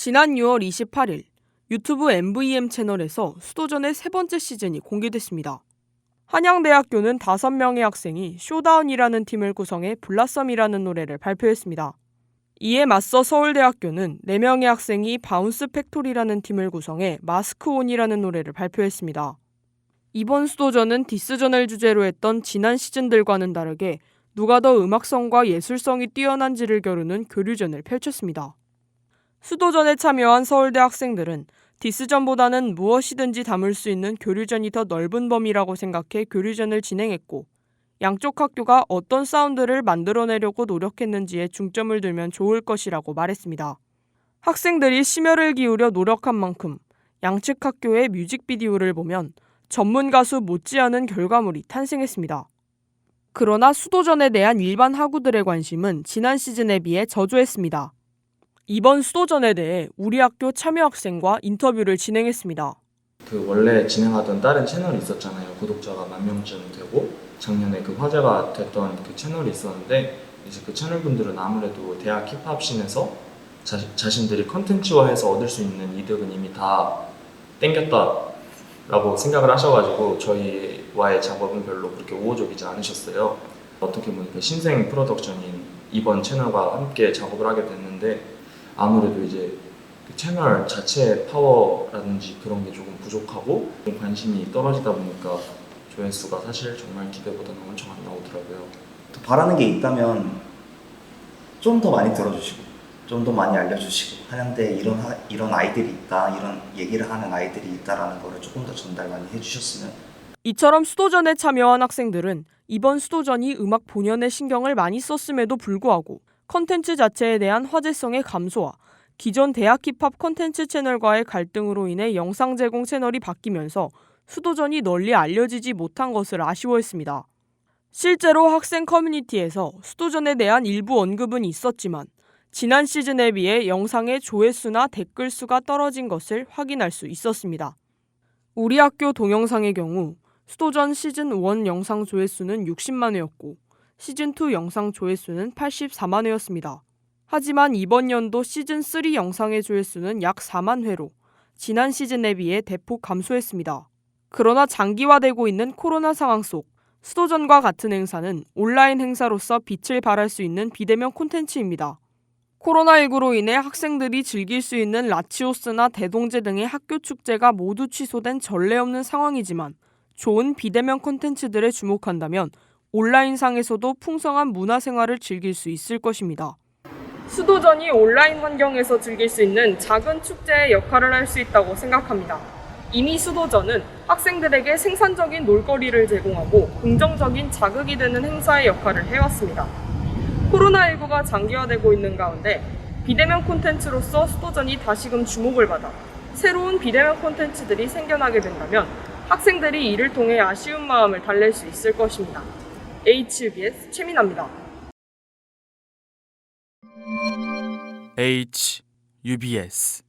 지난 6월 28일 유튜브 MVM 채널에서 수도전의 세 번째 시즌이 공개됐습니다. 한양대학교는 5명의 학생이 쇼다운이라는 팀을 구성해 블라썸이라는 노래를 발표했습니다. 이에 맞서 서울대학교는 4명의 학생이 바운스 팩토리라는 팀을 구성해 마스크온이라는 노래를 발표했습니다. 이번 수도전은 디스전을 주제로 했던 지난 시즌들과는 다르게 누가 더 음악성과 예술성이 뛰어난지를 겨루는 교류전을 펼쳤습니다. 수도전에 참여한 서울대 학생들은 디스전보다는 무엇이든지 담을 수 있는 교류전이 더 넓은 범위라고 생각해 교류전을 진행했고 양쪽 학교가 어떤 사운드를 만들어내려고 노력했는지에 중점을 두면 좋을 것이라고 말했습니다. 학생들이 심혈을 기울여 노력한 만큼 양측 학교의 뮤직비디오를 보면 전문 가수 못지않은 결과물이 탄생했습니다. 그러나 수도전에 대한 일반 학우들의 관심은 지난 시즌에 비해 저조했습니다. 이번 수도전에 대해 우리 학교 참여 학생과 인터뷰를 진행했습니다. 그 원래 진행하던 다른 채널이 있었잖아요. 구독자가 만 명쯤 되고 작년에 그 화제가 됐던 그 채널이 있었는데 이제 그 채널 분들은 아무래도 대학 힙합 씬에서 자, 자신들이 컨텐츠화해서 얻을 수 있는 이득은 이미 다 땡겼다라고 생각을 하셔가지고 저희와의 작업은 별로 그렇게 우호적이지 않으셨어요. 어떻게 보니까 신생 프로덕션인 이번 채널과 함께 작업을 하게 됐는데 아무래도 이제 그 채널 자체의 파워라든지 그런 게 조금 부족하고 좀 관심이 떨어지다 보니까 조회수가 사실 정말 기대보다는 엄청 안 나오더라고요. 더 바라는 게 있다면 좀 더 많이 들어주시고 좀 더 많이 알려주시고 한양대 이런 하- 이런 아이들이 있다 이런 얘기를 하는 아이들이 있다라는 거를 조금 더 전달 많이 해주셨으면 이처럼 수도전에 참여한 학생들은 이번 수도전이 음악 본연의 신경을 많이 썼음에도 불구하고 컨텐츠 자체에 대한 화제성의 감소와 기존 대학 힙합 컨텐츠 채널과의 갈등으로 인해 영상 제공 채널이 바뀌면서 수도전이 널리 알려지지 못한 것을 아쉬워했습니다. 실제로 학생 커뮤니티에서 수도전에 대한 일부 언급은 있었지만 지난 시즌에 비해 영상의 조회수나 댓글 수가 떨어진 것을 확인할 수 있었습니다. 우리 학교 동영상의 경우 수도전 시즌 1 영상 조회수는 60만 회였고 시즌 2 영상 조회수는 84만 회였습니다. 하지만 이번 연도 시즌 3 영상의 조회수는 약 4만 회로 지난 시즌에 비해 대폭 감소했습니다. 그러나 장기화되고 있는 코로나 상황 속 수도전과 같은 행사는 온라인 행사로서 빛을 발할 수 있는 비대면 콘텐츠입니다. 코로나19로 인해 학생들이 즐길 수 있는 라치오스나 대동제 등의 학교 축제가 모두 취소된 전례 없는 상황이지만 좋은 비대면 콘텐츠들에 주목한다면 온라인상에서도 풍성한 문화생활을 즐길 수 있을 것입니다. 수도전이 온라인 환경에서 즐길 수 있는 작은 축제의 역할을 할 수 있다고 생각합니다. 이미 수도전은 학생들에게 생산적인 놀거리를 제공하고 긍정적인 자극이 되는 행사의 역할을 해왔습니다. 코로나19가 장기화되고 있는 가운데 비대면 콘텐츠로서 수도전이 다시금 주목을 받아 새로운 비대면 콘텐츠들이 생겨나게 된다면 학생들이 이를 통해 아쉬운 마음을 달랠 수 있을 것입니다. HBS 최민아입니다. H UBS